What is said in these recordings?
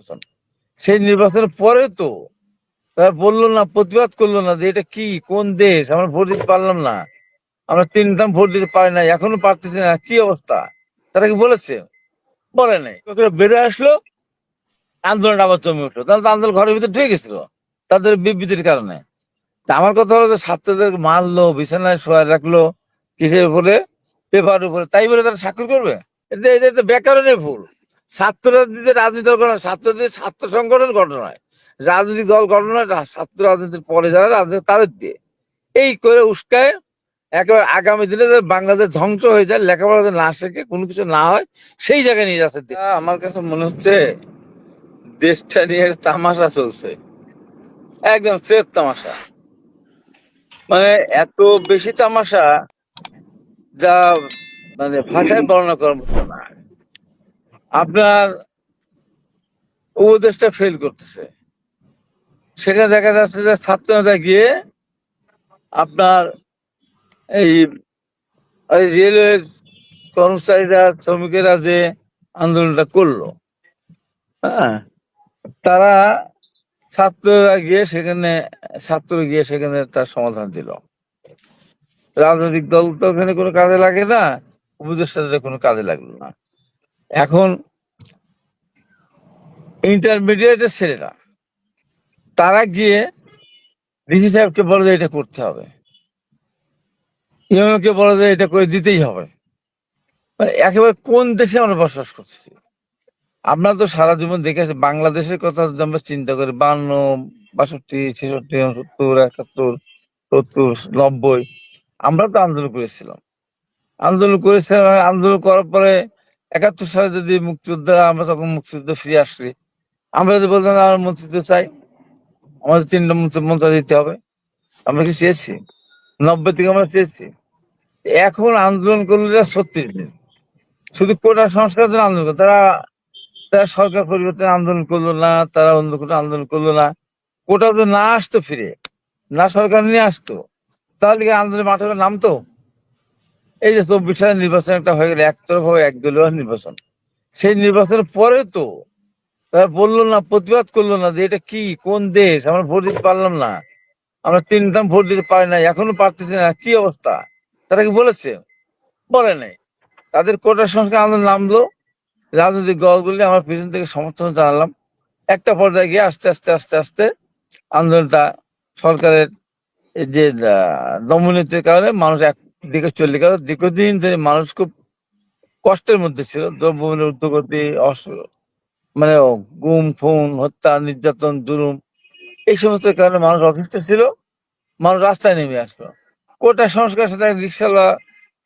নির্বাচন। সেই নির্বাচনের পরে তো তারা বলল না, প্রতিবাদ করল না যে এটা কি, কোন দেশ? আমরা ভোট দিতে পারলাম না। আমরা তিন টার্ম ভোট দিতে পারি না এখনও পারতেছি না, কি অবস্থা? তারা কি বলেছে? বলে নাই। বেড়ে আসলো, আন্দোলন আবার জমে উঠল। তাহলে আন্দোলন ঘরের ভিতরে ঢুকে গেছিল তাদের বিবৃতির কারণে। আমার কথা হলো যে ছাত্রদের মারলো, বিছানায় শোয়া রাখল, কিসের উপরে? পেপার উপরে। তাই বলে তারা স্বাক্ষর করবে? এটা এটা তো ব্যাকরণের ভুল। ছাত্ররা যদি রাজনীতি গঠন ছাত্রদের ছাত্র সংগঠন গঠন হয়। রাজনৈতিক দল গঠন হয় ছাত্র রাজনীতির পরে যারা রাজনীতি তাদের দিয়ে। এই করে উস্কায় একেবারে আগামী দিনে বাংলাদেশ ধ্বংস হয়ে যায় লেখাপড়া না শেখে, কোনো কিছু না হয়, সেই জায়গায় নিয়ে যাচ্ছে আমার কাছে মনে হচ্ছে দেশটা নিয়ে তামাশা চলছে। একদম সেফ তামাশা। মানে এত বেশি তামাশা যা মানে ভাষায় বর্ণনা করার মতো না। আপনার উপদেশটা ফেল করতেছে। সেখানে দেখা যাচ্ছে যে ছাত্ররা গিয়ে আপনার এই রেলওয়ের কর্মচারীরা, শ্রমিকেরা যে আন্দোলনটা করল হ্যাঁ তারা ছাত্ররা গিয়ে সেখানে ছাত্র গিয়ে সেখানে তার সমাধান দিল। রাজনৈতিক দল তো ওখানে কোনো কাজে লাগে না, উপদেষ্টাদের কোনো কাজে লাগল না। এখন ইন্টারমিডিয়েটের ছেলেরা, তারা গিয়ে ডিসি সাহেবকে বলে যে এটা করতে হবে। ইউনোকে বলে যে এটা করে দিতেই হবে। মানে একেবারে কোন দেশে আমরা বসবাস করতেছি? আমরা তো সারা জীবন দেখে আছি বাংলাদেশের কথা যদি আমরা চিন্তা করি, বান্ন, বাষট্টি, ছেষট্টি সত্তর একাত্তর, সত্তর, নব্বই, আমরা তো আন্দোলন করেছিলাম। আন্দোলন করেছিলাম, আন্দোলন করার পরে একাত্তর সালে যদি মুক্তিযোদ্ধারা, আমরা তখন মুক্তিযুদ্ধ ফিরে আসলি, আমরা যদি বলতাম আমরা মুক্তিযুদ্ধ চাই, আমাদের তিনটা মন্ত্রী দিতে হবে। আমরা কি চেয়েছি? নব্বই থেকে আমরা চেয়েছি। এখন আন্দোলন করলে ছত্রিশ দিন। শুধু কোটা সংস্কারের জন্য আন্দোলন করে, তারা তারা সরকার পরিবর্তন আন্দোলন করল না, তারা অন্য কোনো আন্দোলন করল না। কোটা না আসতো ফিরে, না সরকার নিয়ে আসতো, তাহলে আন্দোলন মাঠে নামতো? এই যে চব্বিশ সালের নির্বাচন একটা হয়ে গেল একতরফা একদলীয় নির্বাচন। সেই নির্বাচনের পরে তো তারা বলল না, প্রতিবাদ করল না যে এটা কি, কোন দেশ? আমরা ভোট দিতে পারলাম না। আমরা তিন টার্ম ভোট দিতে পারি না এখনও পারতেছি না, কি অবস্থা? তারা কি বলেছে? বলে নাই। তাদের কোটা সংস্কার আন্দোলন নামলো। রাজনৈতিক দলগুলি আমরা পিছন থেকে সমর্থন জানালাম। একটা পর্যায়ে গিয়ে আস্তে আস্তে আস্তে আস্তে আন্দোলনটা সরকারের যে দমনীতির কারণে মানুষ একদিকে চলে গেল। দীর্ঘদিন ধরে মানুষ খুব কষ্টের মধ্যে ছিল। দ্রব্যমূল্যের অস- মানে গুম, খুন, হত্যা, নির্যাতন, জুলুম, এই সমস্ত কারণে মানুষ অতিষ্ঠ ছিল। মানুষ রাস্তায় নেমে আসলো। কোটা সংস্কার সাথে একটা রিক্সাওয়ালা,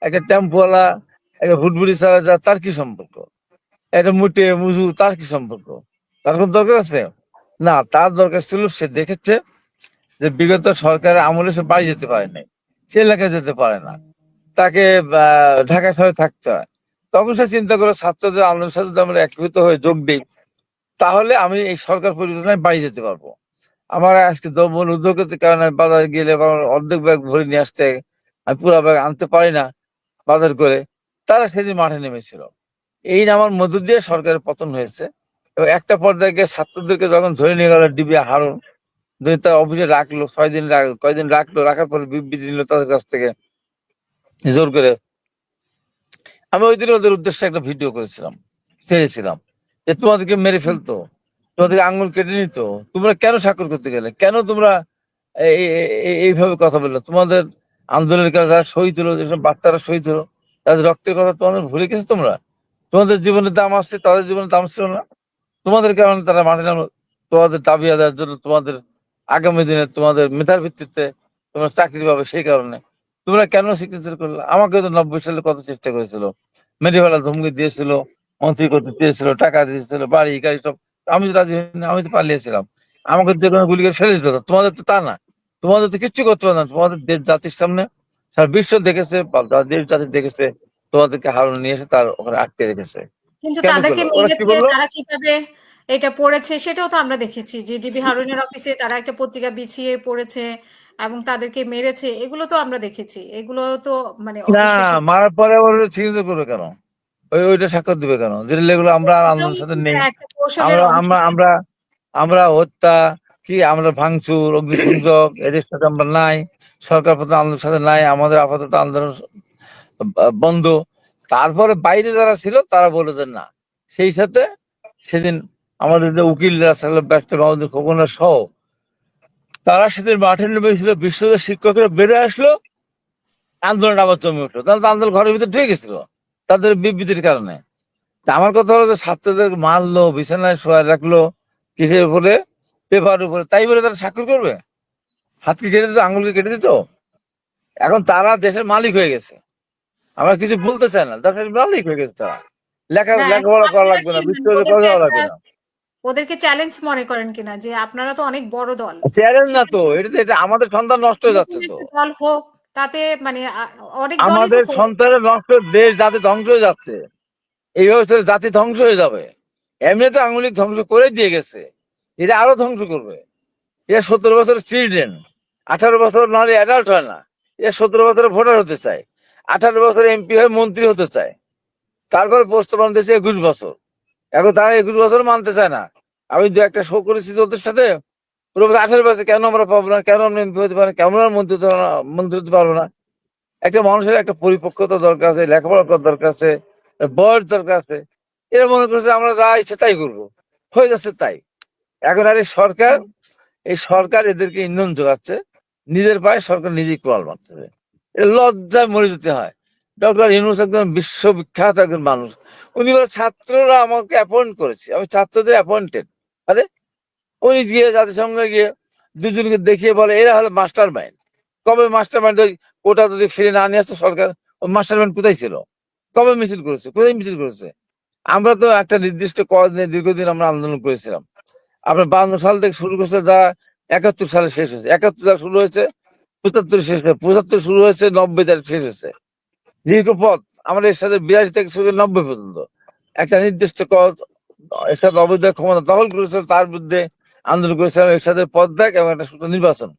একটা টেম্পোওয়ালা, একটা ভুটভুটি চালা যা তার কি সম্পর্ক? একটা মুটে, মুজু, তার কি সম্পর্ক? তার কোনো দরকার আছে? না, তার দরকার ছিল, সে দেখেছে যে বিগত সরকারের আমলে সে বাড়ি যেতে পারে নাই সে এলাকায় যেতে পারে না। তাকে ঢাকা শহরে থাকতে হয়। তখন সে চিন্তা করে, ছাত্রদের আন্দোলনের সাথে আমরা একীভূত হয়ে যোগ দিই, তাহলে আমি এই সরকার পরিবর্তনে বাড়ি যেতে পারব। আমার আজকে দ্রব্য উদ্যোগের কারণে বাজারে গেলে আমার অর্ধেক ব্যাগ ভরে নিয়ে আসতে আমি পুরো ব্যাগ আনতে পারি না বাজার করে, তারা সেদিন মাঠে নেমেছিল। এই নামার মধ্য দিয়ে সরকারের পতন হয়েছে। এবং একটা পর্যায়ে গিয়ে ছাত্রদেরকে যখন ধরে নিয়ে গেল, ডিবি হারুন তার অফিসে রাখল, ছয় দিন কয়দিন রাখল, রাখার পরে বিবৃতি নিল তাদের কাছ থেকে। জোর করে। আমি ওই দিন ওদের উদ্দেশ্যে একটা ভিডিও করেছিলাম ছেড়েছিলাম যে তোমাদেরকে মেরে ফেলতো, তোমাদের আঙ্গুল কেটে নিত, তোমরা কেন স্বাক্ষর করতে গেলে? কেন তোমরা এই- এই- এই- এইভাবে কথা বলল? তোমাদের আন্দোলনের কাছে যারা শহীদ হলো, যেসব বাচ্চারা শহীদ হলো, তাদের রক্তের কথা তোমাদের ভুলে গেছো তোমরা? তোমাদের জীবনের দাম আসছে, তাদের জীবনের দাম ছিল না। তোমাদের কারণে তারা মাঠে নামলো, তোমাদের দাবি আদায়ের জন্য তোমাদের আগামী দিনে তোমাদের মেধার ভিত্তিতে তোমরা চাকরি পাবে সেই কারণে। তোমরা কেন স্বীকৃতি করলে? আমাকে তো নব্বই সালে কত চেষ্টা করেছিল। মেরে ফেলা ধমকি দিয়েছিল মন্ত্রী করতে চেয়েছিল টাকা দিয়েছিল বাড়ি গাড়ি সব। আমি তো রাজি হইনি, আমি তো পালিয়েছিলাম। আমাকে যে কোনো গুলি করে ফেলে দিত তোমাদের তো তা না। তোমাদের তো কিচ্ছু করতে পারে না। তোমাদের দেশ জাতির সামনে সারা বিশ্ব দেখেছে দেশ জাতি দেখেছে তোমাদেরকে হারানো নিয়ে এসে তার ওখানে আটকে রেখেছে। কিন্তু তাদেরকে তারা কীভাবে এটা পড়েছে সেটাও তো আমরা দেখেছি যে ডিবি হারুনের অফিসে তারা একটা পত্রিকা বিছিয়ে পড়েছে এবং তাদেরকে মেরেছে এগুলো তো আমরা দেখেছি। এগুলো তো মানে না মারার পরে আবার সিগনেচার করবে কেন? ওই ওইটা স্বাক্ষর দিবে কেন? যেটা লেগুলো আমরা আন্দোলনের সাথে নেই। আমরা আমরা আমরা আমরা হত্যা কি? আমরা ভাঙচুর অগ্নিসংযোগ এদের সাথে আমরা নাই সরকার প্রধান আন্দোলনের সাথে নাই আমাদের আপাতত আন্দোলন বন্ধ। তারপরে বাইরে যারা ছিল তারা বলে যে না সেই সাথে সেদিন আমাদের যে উকিল মাহমুদুল খোকনের সহ তারা সেদিন মাঠে নেমেছিল বিশ্ববিদ্যালয়ের শিক্ষকরা বেড়ে আসলো আন্দোলন আবার জমে উঠল। তাহলে আন্দোলন ঘরের ভিতরে ঢুকে গেছিল তাদের বিবৃতির কারণে। আমার কথা হলো যে ছাত্রদের মারলো বিছানায় শোয়া রাখল কিসের উপরে? পেপার উপরে। তাই বলে তারা স্বাক্ষর করবে? হাতকে কেটে দিত আঙুলকে কেটে দিত? এখন তারা দেশের মালিক হয়ে গেছে। আমরা কিছু বলতে চাই না দেশের মালিক হয়ে গেছে তারা। লেখা লেখাপড়া করা লাগবে না বিশ্ববিদ্যালয় করা লাগবে না। ওদেরকে চ্যালেঞ্জ মনে করেন কিনা যে আপনারা তো অনেক বড় দল। চ্যালেঞ্জ না তো এটা এটা আমাদের সন্তান নষ্ট হয়ে যাচ্ছে তো। দল হোক তাতে মানে অনেক আমাদের সন্তানের নষ্ট দেশ জাতি ধ্বংস হয়ে যাচ্ছে। এইভাবে চলে জাতি ধ্বংস হয়ে যাবে। এমনি তো আঙুলিক ধ্বংস করে দিয়ে গেছে। এরা আরও ধ্বংস করবে। এরা সতেরো বছরের চিলড্রেন আঠারো বছর নাহলে অ্যাডাল্ট হয় না। এরা সতেরো বছরে ভোটার হতে চায়। আঠারো বছর এমপি হয়ে মন্ত্রী হতে চায়। তারপরে পোস্ট বানতেছে একুশ বছর। এখন তারা একুশ বছর মানতে চায় না। আমি দু একটা শো করেছি তো ওদের সাথে আঠারো বছর কেন আমরা পাবো না? কেন আমরা এমপি হতে মন্ত্রী মন্ত্রী হতে পারব না একটা মানুষের একটা পরিপক্কতা দরকার আছে, লেখাপড়া করার দরকার আছে, বয়স দরকার আছে। এরা মনে করছে আমরা যা ইচ্ছে তাই করব। হয়ে যাচ্ছে তাই। এখন আর এই সরকার এই সরকার এদেরকে ইন্ধন যোগাচ্ছে নিজের পায়ে সরকার নিজেই কোয়াল মারতে হবে এটা লজ্জায় মরে যেতে হয়। ডক্টর ইউনুস একজন বিশ্ববিখ্যাত একজন মানুষ। উনি বলে, ছাত্ররা আমাকে অ্যাপয়েন্ট করেছে। আমি ছাত্রদের অ্যাপয়েন্টেড আরে, উনি গিয়ে জাতিসংঘে গিয়ে দুজনকে দেখিয়ে বলে, এরা হলো মাস্টার মাইন্ড কবে মাস্টার মাইন্ড ওই ওটা যদি ফিরে না নিয়ে আসতো সরকার মাস্টার মাইন্ড কোথায় ছিল? কবে মিছিল করেছে? কোথায় মিছিল করেছে? আমরা তো একটা নির্দিষ্ট কদিনে দীর্ঘদিন আমরা আন্দোলন করেছিলাম। আপনার বান্ন সাল থেকে শুরু করেছে, যা একাত্তর সালে শেষ হয়েছে। একাত্তর সালে শুরু হয়েছে, পঁচাত্তর শেষ হয়েছে, পঁচাত্তর শুরু হয়েছে, নব্বই তারিখ শেষ হয়েছে। দীর্ঘ পথ আমাদের এর সাথে বিরাশি থেকে শুরু নব্বই পর্যন্ত। একটা নির্দিষ্ট কজ এর সাথে অবৈধ ক্ষমতা দখল করেছিল তার বিরুদ্ধে আন্দোলন করেছিলাম এর সাথে পদ দেখ এবং একটা সুষ্ঠু নির্বাচন।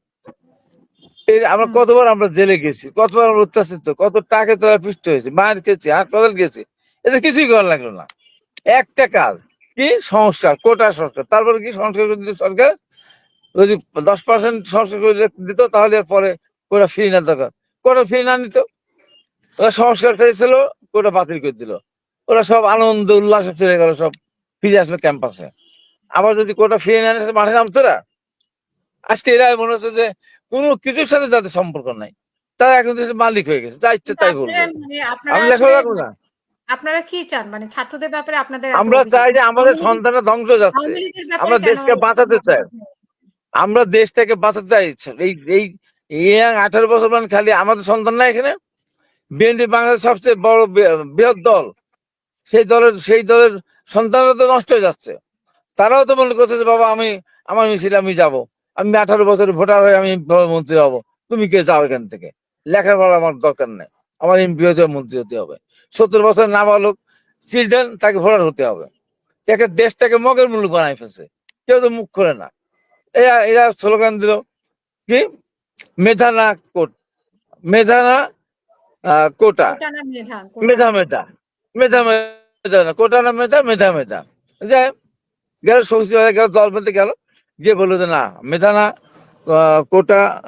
এই আমরা কতবার আমরা জেলে গেছি কতবার আমরা অত্যাচারিত কত টাকা তোলা পৃষ্ঠ হয়েছে মায়ের খেয়েছি হাসপাতাল গেছি এটা কিছুই করা লাগল না। একটা কাজ কি সংস্কার কোটা সংস্কার তারপরে কি সংস্কার করে দিল সরকার? যদি দশ পার্সেন্ট সংস্কার করে দিত তাহলে পরে কোটা ফিরে না দরকার। কোটা ফিরে না নিত ওরা সংস্কার করেছিল কোটা বাতিল করে দিল। ওরা সব আনন্দ উল্লাসে চলে গেল সব ফিরে আসলো ক্যাম্পাসে আবার যদি কোটা ফিরে না মাঠে নামতো না। আজকে এরা মনে হচ্ছে যে কোনো কিছুর সাথে তাদের সম্পর্ক নাই। তারা এখন মালিক হয়ে গেছে যা ইচ্ছে তাই বলবে। আমি লেখা রাখব না। আপনারা কি চান? মানে ছাত্রদের ব্যাপারে আপনাদের আমরা চাই যে আমাদের সন্তানরা ধ্বংস যাচ্ছে। আমরা দেশকে বাঁচাতে চাই। আমরা দেশটাকে বাঁচাতে চাই। এই এই আঠারো বছর মানে খালি আমাদের সন্তান না এখানে। বিএনপি বাংলাদেশ সবচেয়ে বড় বৃহৎ দল। সেই দলের সেই দলের সন্তানরা তো নষ্ট হয়ে যাচ্ছে। তারাও তো মনে করছে যে, বাবা, আমি, আমার মিছিলে, আমি যাব। আমি আঠারো বছর ভোটার হয়ে আমি মন্ত্রী হব। তুমি কে যাও এখান থেকে? লেখাপড়া আমার দরকার নেই। আমার এমপি হতে মন্ত্রী হতে হবে। সত্তর বছর নাবালক চিলড্রেন, তাকে ভোটার হতে হবে। তাকে দেশটাকে মগের মূল্য বানাই ফেলছে। কেউ তো মুখ খোলে না। এরা এরা স্লোগান দিল কি? মেধা না কোট। মেধা না কোটা। কোটা মেধা মেধা মেধা। মেধা না কোটা না মেধা মেধা মেধা। যাই গেল সচিবালয় গেল দল বেঁধে গেল। গিয়ে বলল যে না মেধা না কোটা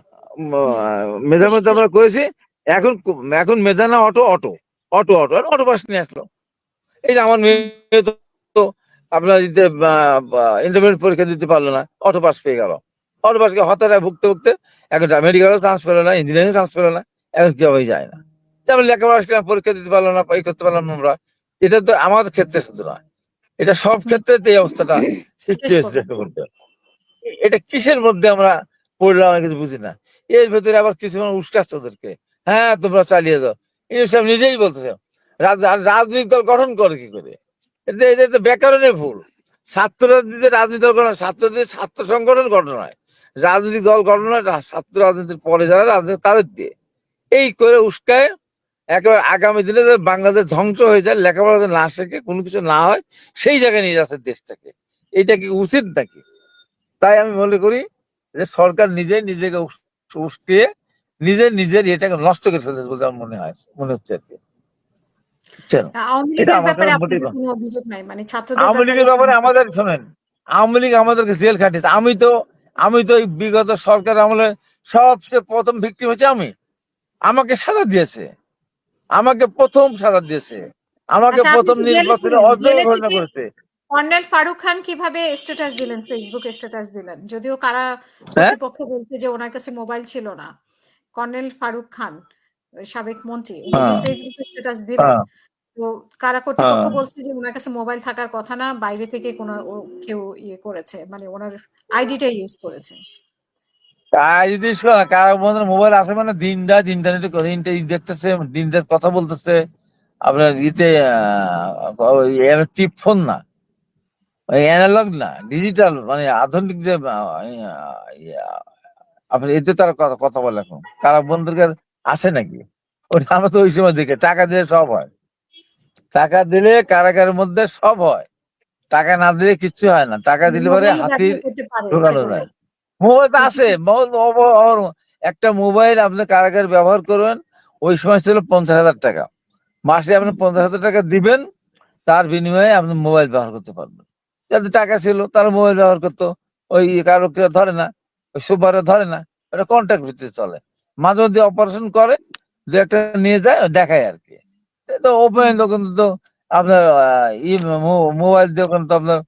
মেধা মেধা আমরা করেছি। এখন এখন মেধা না auto auto. Auto auto. Auto pass নিয়ে আসলো। এই যে আমার মেয়ে তো- আপনার ইন্টারমিডিয়েট পরীক্ষা দিতে পারল না। অটো পাস পেয়ে গেল। অটো পাসকে হতাশায় ভুগতে ভুগতে এখন মেডিকেলও চান্স পেল না ইঞ্জিনিয়ারিং চান্স পেল না এখন কেউই যায় না? যেমন লেখাপড়া শিখলাম, পরীক্ষা দিতে পারলাম না এই করতে পারলাম না আমরা এটা তো আমাদের ক্ষেত্রে শুধু নয়। এটা সব ক্ষেত্রে এই অবস্থাটা সৃষ্টি হয়েছে এটা কিসের মধ্যে আমরা পড়লাম কিছু বুঝি না। এর ভেতরে আবার কিছু মানুষ উস্কাচ্ছে ওদেরকে। হ্যাঁ তোমরা চালিয়ে যাও। এইসব নিজেই বলতেছে। রাজনৈতিক দল গঠন করে কি করে? এটা তো ব্যাকরণে ভুল। ছাত্ররা দিতে রাজনৈতিক দল গঠন ছাত্রদের ছাত্র সংগঠন গঠন হয় রাজনৈতিক দল গঠন হয় ছাত্র রাজনীতির পরে যারা রাজনীতি তাদের দিয়ে। এই করে উস্কায় একেবারে আগামী দিনে বাংলাদেশ ধ্বংস হয়ে যায় লেখাপড়া না শেখে কোনো কিছু না হয় সেই জায়গায় নিয়ে যাচ্ছে দেশটাকে এটা কি উচিত নাকি তাই আমি মনে করি যে সরকার নিজে নিজেকে উস- উস্কিয়ে নিজে নিজের এটাকে নষ্ট করে ফেলেছে বলে আমার মনে হয় মনে হচ্ছে আর কি আওয়ামী লীগের ব্যাপারে। মানে লীগের ব্যাপারে আমাদের শোনেন, আওয়ামী লীগ আমাদেরকে জেল খাটিয়েছে। আমি তো আমি তো এই বিগত সরকার আমলে সবচেয়ে ১ম ভিকটিম হচ্ছে আমি। আমাকে সাজা দিয়েছে। আমাকে ১ম সাজা দিয়েছে। আমাকে আচ্ছা আপনি ১ম তো জেলে নির্বাচনে অযোগ্য ঘোষণা করেছে। কর্নেল ফারুক খান কীভাবে স্ট্যাটাস দিলেন? ফেসবুক স্ট্যাটাস দিলেন। যদিও কারা হ্যাঁ? কর্তৃপক্ষ বলছে যে ওনার কাছে মোবাইল ছিল না। কর্নেল ফারুক খান সাবেক মন্ত্রী হ্যাঁ। এ স্ট্যাটাস দিলেন। হ্যাঁ। তো কারা কর্তৃপক্ষ হ্যাঁ। বলছে যে ওনার কাছে মোবাইল থাকার কথা না। বাইরে থেকে কোনো কেউ ইয়ে করেছে। মানে ওনার আইডিটা ইউজ করেছে। যদি শোনা কারও মধ্যে মোবাইল আছে মানে দিন রাত ইন্টারনেটে করে ইন্টার দেখতেছে, দিন রাত কথা বলতেছে। আপনার ইতে টিপ ফোন না। ওই এনালগ না, ডিজিটাল মানে আধুনিক যে আ আপনার এতে তারা কথা কথা বলে এখন। কারা বন্ধুকে আছে নাকি? ওটা আমরা তো ওই সময় দেখি টাকা দিলে সব হয়। টাকা দিলে কারাগারের মধ্যে সব হয়। টাকা না দিলে কিচ্ছু হয় না। টাকা দিলে পরে মোবাইল হাতি ব্যবহার করতে পারে ইচ্ছে ঢোকানো যায়। মোবাইল আছে। মোবাইল একটা মোবাইল আপনি কারাগার ব্যবহার করবেন, ওই সময় ছিল ৳৫০,০০০ মাসে আপনি ৳৫০,০০০ দিবেন, তার বিনিময়ে আপনি মোবাইল ব্যবহার করতে পারবেন। যাদের টাকা ছিল তারা মোবাইল ব্যবহার করতো ওই কারও কেউ ধরে না, ওই সুপাররা ধরে না। ওটা কন্ট্রাক্ট ভিত্তিতে চলে। মাঝে মধ্যে অপারেশন করে, ২-১ নিয়ে যায় দেখায় আর কি তো ওপেন দোকান তো আপনার মোবাইল ওখানে তো আপনার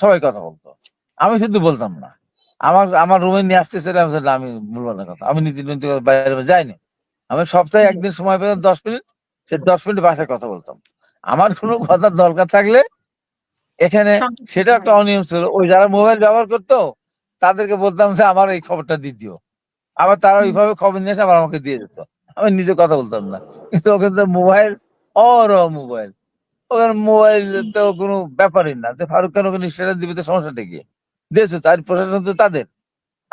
সবাই কথা বলতো আমি শুধু বলতাম না। আমার আমার রুমে নিয়ে আমি বললাম, "আমি বলব না কথা। আমি নীতি নৈতিক বাইরে যাইনি।" আমি সপ্তাহে একদিন সময় পেতাম ১০ মিনিট, সে ১০ মিনিট বাসায় কথা বলতাম। আমার কোনো কথার দরকার থাকলে এখানে সেটা একটা অনিয়ম ছিল। ওই যারা মোবাইল ব্যবহার করত, তাদেরকে বলতাম যে আমার এই খবরটা দিয়ে দিও। আবার তারা ওইভাবে খবর নিয়ে এসে আবার আমাকে দিয়ে দিত। আমি নিজে কথা বলতাম না। কিন্তু ওখানে তো মোবাইল অহরহ মোবাইল। ওখানে মোবাইল তো কোনো ব্যাপারই না। যে ফারুক খান ওখানে স্ট্যাটাস দিবে তো সমস্যাটা কি? দিয়েছে তার প্রশাসন তো তাদের।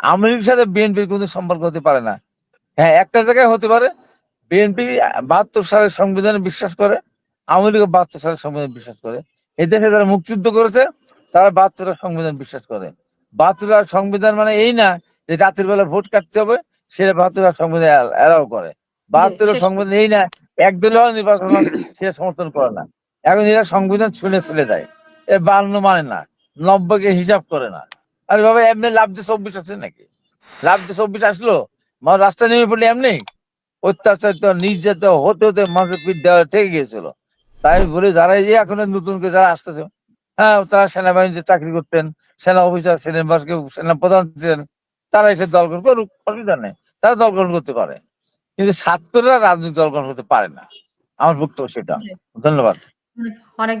আওয়ামী লীগের সাথে বিএনপির কোনো সম্পর্ক হতে পারে না। হ্যাঁ, একটা জায়গায় হতে পারে। বিএনপি ৭২ সালের সংবিধানে বিশ্বাস করে। আওয়ামী লীগও ৭২ সালের সংবিধানে বিশ্বাস করে। এই দেশে যারা মুক্তিযুদ্ধ করেছে, তারা ৭২ এর সংবিধান বিশ্বাস করে। ৭২ এর সংবিধান মানে এই না যে রাতের বেলা ভোট কাটতে হবে, সেটা ৭২ এর সংবিধান অ্যাল অ্যালাও করে। জি, ৭২ এর শেষ সংবিধান এই না একদলীয় নির্বাচন সেটা সমর্থন করে না। এখন এরা সংবিধান ছুঁড়ে ফেলে দেয়। এ ৫২ মানে না। ৯০ কে হিসাব করে না। আরে বাবা এমনি লাফ দিয়ে ২৪ আসছে নাকি? লাভ দিয়ে ২৪ আসলো? মানুষ রাস্তায় নেমে পড়লে এমনি? অত্যাচারিত, নির্যাতিত হতে, হতে মানুষের পিঠ দেওয়া ঠেকে গিয়েছিল। তাই বলে যারা এই যে এখন নতুন করে যারা আসতেছে, হ্যাঁ, তারা সেনাবাহিনীতে চাকরি করতেন, সেনা অফিসার কেউ সেনা প্রধান ছিলেন, তারা এসে দল গঠন করুক, অসুবিধা নেই। তারা দল গঠন করতে পারে। কিন্তু ছাত্ররা রাজনৈতিক দল গঠন করতে পারে না। আমার বক্তব্য সেটা। ধন্যবাদ। অনেক,